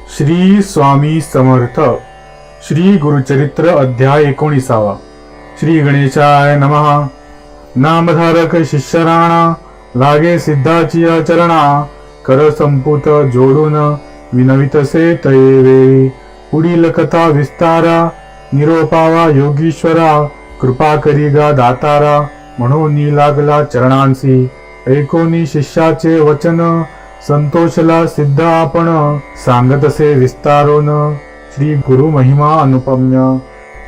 श्री स्वामी समर्थ. श्री गुरुचरित्र अध्याय एकोणीसावा. श्री गणेशाय नमहा नामधारक शिष्यराणा लागे सिद्धाची आचरणा कर संपुत जोडून विनवितसे तये वेळी पुढील कथा विस्तारा निरोपावा योगीश्वरा कृपा करी गा दातारा म्हणून लागला चरणांसी. ऐकोनी शिष्याचे वचन संतोषला सिद्ध आपण सांगतसे विस्तारोन श्री गुरु महिमा अनुपम्य.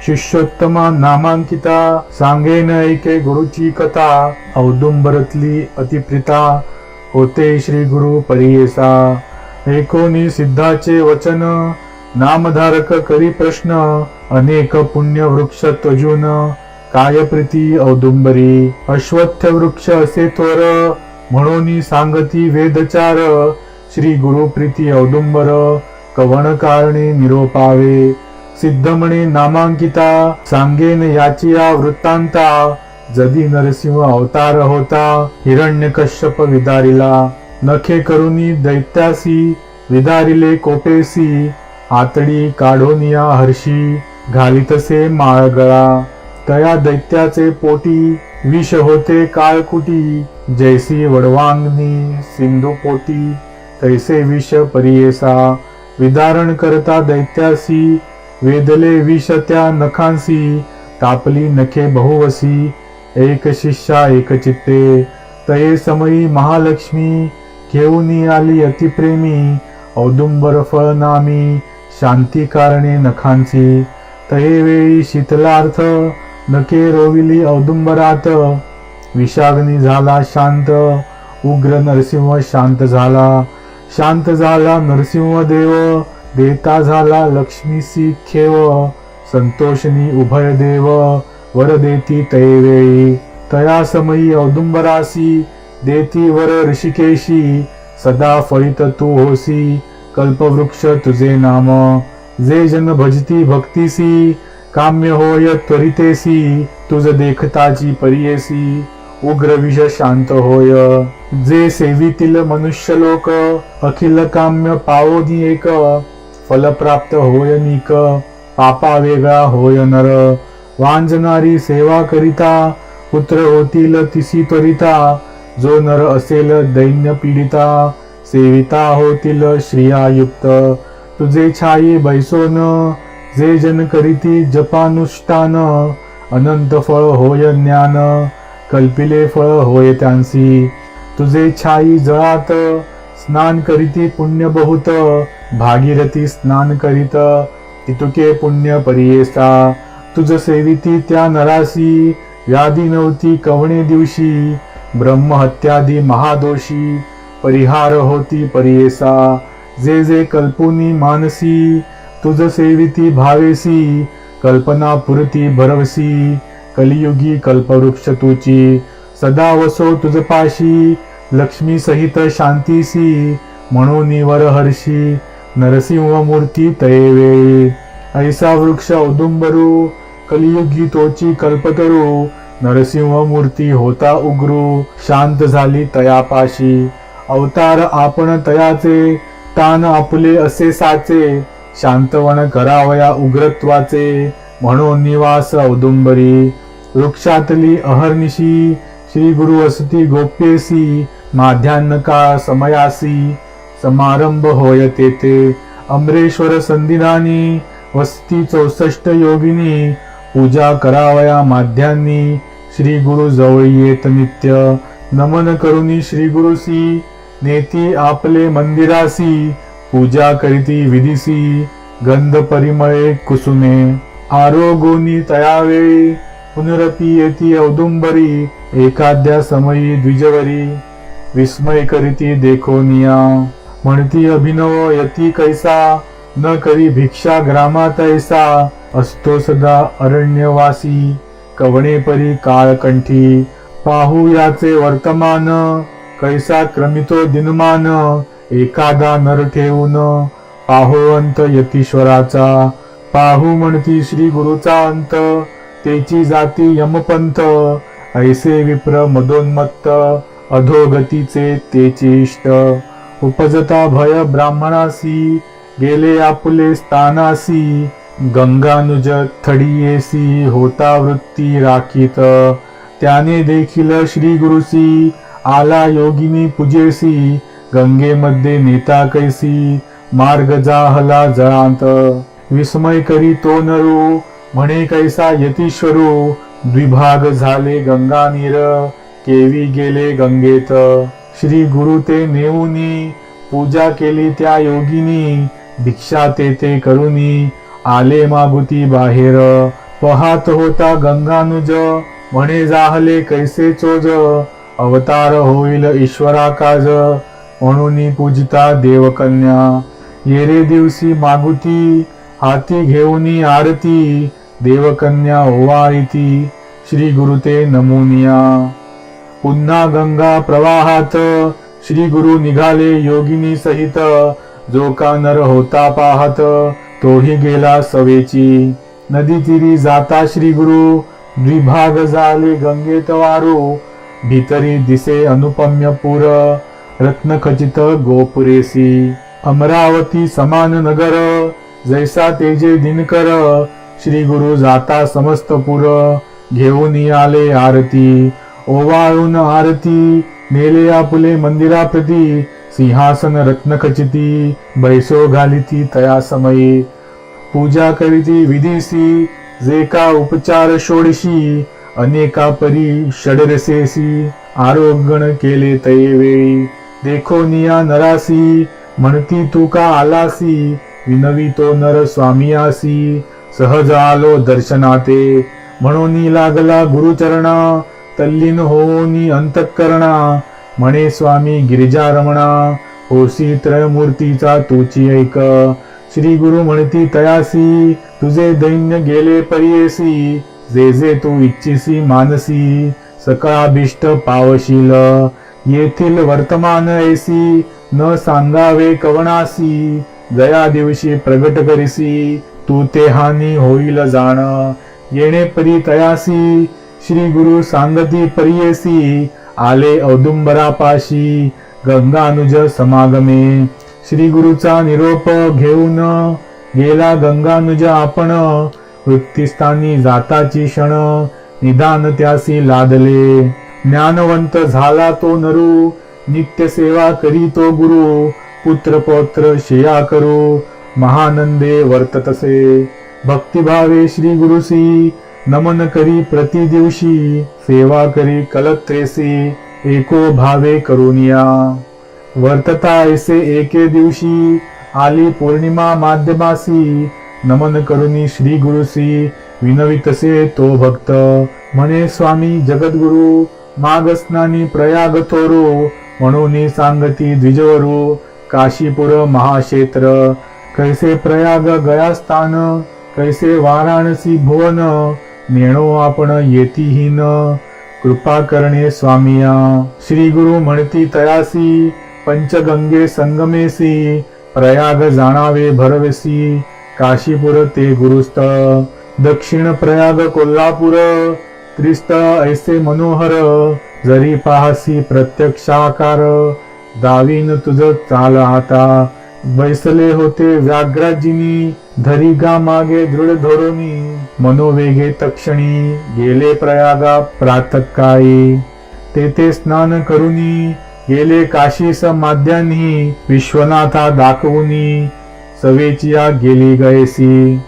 शिष्योत्तमा नामांकिता सांगेन ऐके गुरुची कथा औदुंबरतली अतिप्रिता होते श्री गुरु परियेसा. एकोनी सिद्धाचे वचन नामधारक करी प्रश्न अनेक पुण्य वृक्ष त्वजून काय प्रीती औदुंबरी. अश्वत्थ वृक्ष असे त्वर म्हणून सांगती वेदचार श्री गुरु प्रीती औदुंबर कवण निरोपावे सिद्धमणे नामांकिता सांगेन याचिया वृत्तांता जदी नरसिंह अवतार होता हिरण्य कश्यप विदारिला नखे करुनी दैत्यासी विदारिले कोपेसी आतडी काढोनिया हर्षी घालितसे माळगळा तया दैत्याचे पोटी विष होते काळकुटी जैसी वडवांगनी सिंधुपोटी तैसे विष परियेसा विदारण करता दैत्यासी वेदले विष त्या नखांसी तापली नखे बहुवसी एक शिष्या एक चित्ते तये समयी महालक्ष्मी घेऊनी आली अतिप्रेमी औदुंबर फळ नामी शांती कारणे नखांची तये वेळी शीतलार्थ नखे रोविली औदुंबरात विषाग्नी झाला शांत उग्र नरसिंह शांत झाला. शांत झाला नरसिंह देव देता झाला लक्ष्मीसी खेव संतोषनी उभय देव वर देती तये वेळी. तया समयी औदुंबरासी देती वर ऋषिकेशी सदा फळित तू होसी कल्पवृक्ष तुझे नाम. जे जन भजती भक्तीसी काम्य होय त्वरितेसी तुझ देखताची परियेसी. उग्र विष शांत होय. जे सेवितील मनुष्य लोक अखिल काम्य पावोनी एक फलप्राप्त होय निक पापा वेगळा होय नर. वांजनारी सेवा करिता पुत्र होतील तिसी त्वरिता. जो नर असेल दैन्य पीडिता सेविता होतील श्रियायुक्त तुझे छाई बैसोन जे जन करीती जपानुष्ठान अनंत फळ होय ज्ञान. कल्पिले फळ होय त्यांसी. तुझे छाई जळात स्नान करीती पुण्य बहुत. भागीरथी स्नान करीत तितुके पुण्य परियेसा. तुझ सेविती त्या नरासी व्याधी नव्हती कवणे दिवशी. ब्रह्महत्यादी महादोषी परिहार होती परियेसा. जे जे कल्पुनी मानसी तुझ सेविती भावेसी कल्पना पुरती भरवसी. कलियुगी कल्पवृक्ष तुची सदा वसो तुझ पाशी लक्ष्मी सहित शांतीसी म्हणून वर हर्षी नरसिंह मूर्ती तयवेळी ऐसा वृक्ष औदुंबरू कलियुगी तोची कल्पतरू नरसिंह मूर्ती होता उग्रू शांत झाली तयापाशी अवतार आपण तयाचे तान आपले असे साचे शांतवण करावया उग्रत्वाचे म्हणून निवास औदुंबरी. वृक्षातली अहर्निशी श्री गुरु वसती गोप्येसी माध्यान्ह समयासी समारंभ होय तेथे अमरेश्वर संदिनानी वस्ती चौसष्ट योगिनी पूजा करावया माध्यांनी श्री गुरु जवळ येत नित्य नमन करुनी श्री गुरुसी नेती आपले मंदिरासी पूजा करीती विधीसी गंध परिमळे कुसुमे आरोगोनी तयावेळी पुनरपी येती औदुंबरी एखाद्या समयी द्विजवरी। विस्मय करीती देखोनिया म्हणती अभिनव यती कैसा न करी भिक्षा ग्रामात ऐसा। असतो सदा अरण्यवासी कवणे परी काळकंठी। पाहू याचे वर्तमान कैसा क्रमितो दिनमान। एखादा नर ठेवून पाहोवंत यतीश्वराचा। पाहू म्हणती श्री गुरुचा अंत। तेची जाती यमपंथ ऐसे विप्र मदोन्मत्त अधोगतीचे तेचे इष्ट उपजता भय ब्राह्मणासी गेले आपुले स्थानासी गंगानुज थडियेसी होता वृत्ती राखीत. त्याने देखील श्री गुरुसी आला योगिनी पूजेसी गंगेमध्ये नेता कैसी मार्ग जाहला जळांत. विस्मय करी तो नरू म्हणे कैसा यतीश्वरू द्विभाग झाले गंगा नीर केवी गेले गंगेत. श्री गुरु ते नेऊनी पूजा केली त्या योगिनी भिक्षा तेथे करुनी आले मागुती बाहेर. पहात होता गंगानुज म्हणे जाहले कैसे चोज अवतार होईल ईश्वरा काज म्हणून पूजिता देवकन्या. येरे दिवशी मागुती हाती घेऊनी आरती देवकन्या ओवाळीती श्री गुरु ते नमुनिया पुन्हा गंगा प्रवाहात श्री गुरु निघाले योगिनी सहित। जो का नर होता पाहत तोही गेला सवेची। नदी तिरी जाता श्री गुरु द्विभाग झाले गंगेत वारू। भीतरी दिसे अनुपम्य पुर रत्नखचित गोपुरेसी। अमरावती समान नगर जैसा तेजे दिनकर श्री गुरु जाता समस्त पुर घेऊन आले आरती. ओवाळून आरती नेले आपुले मंदिराप्रती सिंहासन रत्न खचिती बैसो घालिती तया समयी. पूजा करीती विधीसी जे का उपचार षोडशी अनेका परी षडरसेसी आरोगण केले तये वेळी. देखो निया नरासी म्हणती तू का आलासी विनवी तो नर स्वामियासी सहज आलो दर्शनाते म्हणून लागला गुरुचरणा तल्लीन होनी अंतकरणा. म्हणे स्वामी गिरिजा रमणा होसी त्रयमूर्तीचा तुची ऐक. श्री गुरु म्हणती तयासी तुझे दैन्य गेले परियेसी जे जे तू इच्छिसी मानसी सकाळाभिष्ट पावशील. येथील वर्तमान ऐसी न सांगावे कवणासी जया दिवशी प्रगट करीसी तू ते हानी होईल जाण. येणे परी तयासी श्री गुरु सांगती परियेसी आले औदुंबरापाशी गंगानुज समागमे. श्री गुरुचा निरोप घेऊन गेला गंगानुज आपण. वृत्तीस्थानी जाताची क्षण निदान त्यासी लादले. ज्ञानवंत झाला तो नरू नित्य सेवा करी तो गुरु पुत्र पौत्र शेया करू. महानंदे वर्ततसे। भक्तिभावे श्री गुरुसी नमन करी प्रति दिवशी सेवा करी कलत्रेसी एको भावे करुनिया वर्तता ऐसे एके दिवशी आली पौर्णिमा माध्यमासी नमन करुनी श्री गुरुसी विनवितसे तो भक्त। म्हणे स्वामी जगद्गुरु मागस्नानी प्रयाग थोरू म्हणून सांगती द्विजवरू काशीपुर महाक्षेत्र कैसे प्रयाग गयास्थान कैसे वाराणसी भुवन नेणो आपण येतीहीन. कृपा करणे स्वामिया श्री गुरु म्हणती तयासी पंचगंगे संगमेसी प्रयाग जाणावे भरवेसी काशीपुर ते गुरुस्थळ दक्षिण प्रयाग कोल्हापूर त्रिस्थळ ऐसे मनोहर जरी पाहसी प्रत्यक्षाकार दावीन तुझ चाल आता बैसले होते व्याघ्राजिनी धरिगा मागे दृढ धोरणी मनोवेगे तक्षणी गेले प्रयागा प्रातकाळी. तेथे स्नान करुनी गेले काशी समाध्यानी विश्वनाथा दाखवुनी सवेचिया गेली गयसी.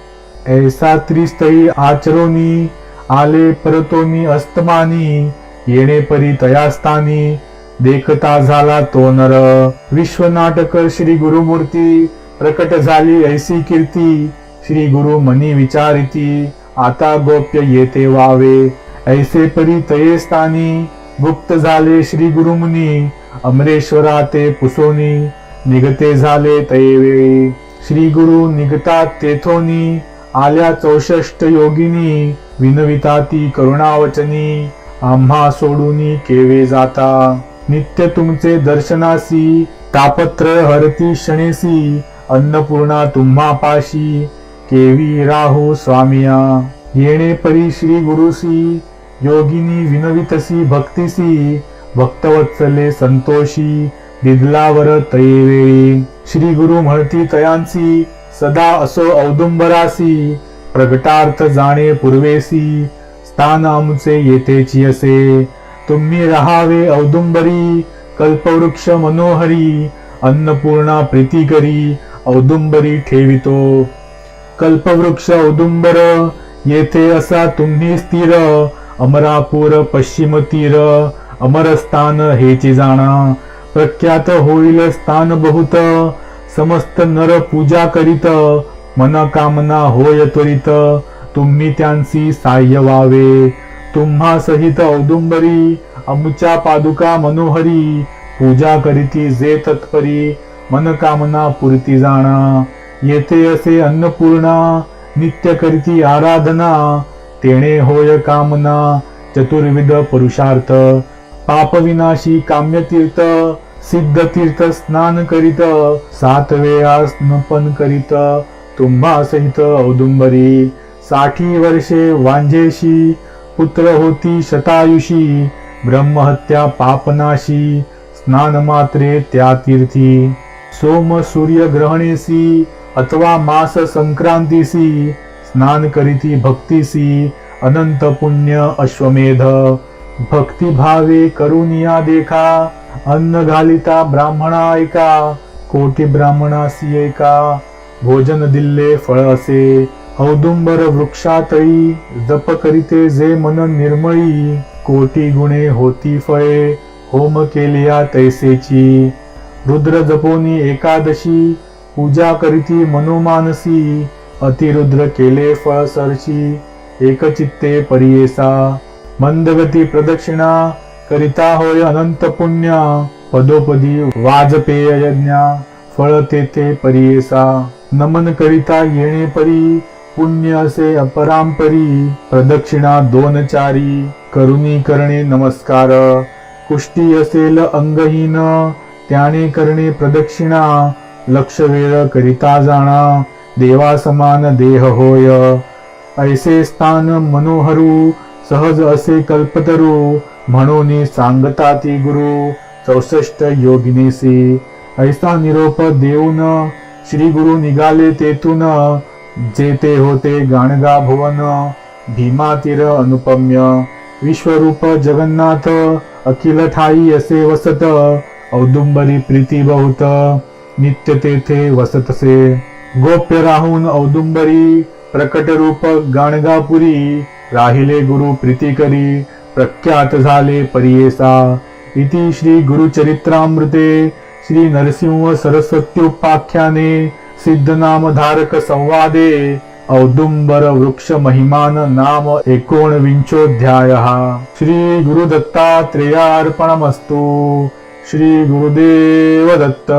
ऐसा त्रिस्तयी आचरोनी आले परतोनी अस्तमानी येणे परी तयास्थानी देखता झाला तो नर. विश्वनाटक श्री गुरुमूर्ती प्रकट झाली ऐसी कीर्ती. श्री गुरु मनी विचारिती आता गोप्य येते वावे. ऐसे परी तये स्थानी गुप्त झाले श्री गुरुमुनी. अमरेश्वरा ते पुसोनी निगते झाले तये वेळी. श्री गुरु निगतात तेथोनी आल्या चौषष्ट योगिनी. विनविता ती करुणावचनी आम्हा सोडूनी केवे जाता. नित्य तुमचे दर्शनासी तापत्र हरती क्षणेसी अन्नपूर्णा तुम्हा पाशी केवी राहू स्वामिया. येणे परी श्री गुरुसी योगिनी विनवितसी भक्तिसी भक्तवत्सले संतोषी दिदलावर तयेवेळी श्री गुरु म्हणती तयांसी सदा असो औदुंबरासी प्रगटार्थ जाणे पूर्वेसी स्थान आमचे येथेची असे. तुम्ही राहावे औदुंबरी कल्पवृक्ष मनोहरी अन्नपूर्णा प्रीतीकरी औदुंबरी ठेवितो. कल्पवृक्ष औदुंबर येथे असा तुम्ही स्थिर अमरापूर पश्चिम तीर अमरस्थान हेची जाणा. प्रख्यात होईल स्थान बहुत समस्त नर पूजा करीत मनकामना होय त्वरित तुम्ही त्यांची साह्य व्हावे. तुम्हा सहित औदुंबरी अमुच्या पादुका मनोहरी पूजा करीती जे तत्परी मनकामना पुरती जाणा. येथे असे अन्नपूर्णा नित्य करीती आराधना तेणे होय कामना चतुर्विध पुरुषार्थ पापविनाशी काम्यतीर्थ सिद्ध तीर्थ स्नान करीत सात वेळा स्नपन करीत तुम्हा सहित औदुंबरी. साठी वर्षे वांजेशी पुत्र होती शतायुषी ब्रह्महत्या पापनाशी स्नान मात्रे त्या तीर्थी. सोम सूर्य ग्रहणेसी अथवा मास संक्रांतीसी स्नान करीती भक्तीसी अनंत पुण्य अश्वमेध. भक्ती भावे करुनिया देखा अन्न घालिता ब्राह्मणा ऐका कोटी ब्राह्मणासी ऐका भोजन दिल्ले फळ असे. औदुंबर वृक्षातळी जप करीते जे मन निर्मळी कोटी गुणे होती फळे होम केलिया तैसेची. रुद्र जपोनी एकादशी पूजा करीती मनोमानसी अतिरुद्र केले फळ सरची एकचित्ते परियेसा. मंदगती प्रदक्षिणा करिता होय अनंत पुण्य पदोपदी वाजपेय यज्ञा फळ तेथे परियेसा. नमन करिता येणे परी पुण्य असे अपरांपरी प्रदक्षिणा दोन चारी करुणी करणे नमस्कार। कुष्टी असेल अंगहीन त्याने करणे प्रदक्षिणा लक्ष वेळ करिता जाणा देवा समान देह होय। ऐसे स्थान मनोहरू सहज असे कल्पतरू म्हणून सांगता ती गुरु चौसष्ट योगिनीसी। ऐसा निरोप देऊन श्री गुरु निघाले तेथून जेते होते गाणगा भुवन भीमा तीर अनुपम्य विश्वरूप जगन्नाथ अखिल ठाई असे वसत औदुंबरी प्रीती बहुत नित्य तेथे वसतसे. गोप्य राहून औदुंबरी प्रकट रूप गाणगापुरी राहिले गुरु प्रीती करी प्रख्यात झाले परियेसा. इति श्री गुरुचरित्रामृते श्री नरसिंह सरस्वत्युपाख्याने सिद्धनामधारक संवादे औदुंबर वृक्ष महिमान नाम एकोणविंशोध्याय श्री गुरुदत्तात्रेयार्पणमस्तु श्री गुरुदेव दत्त।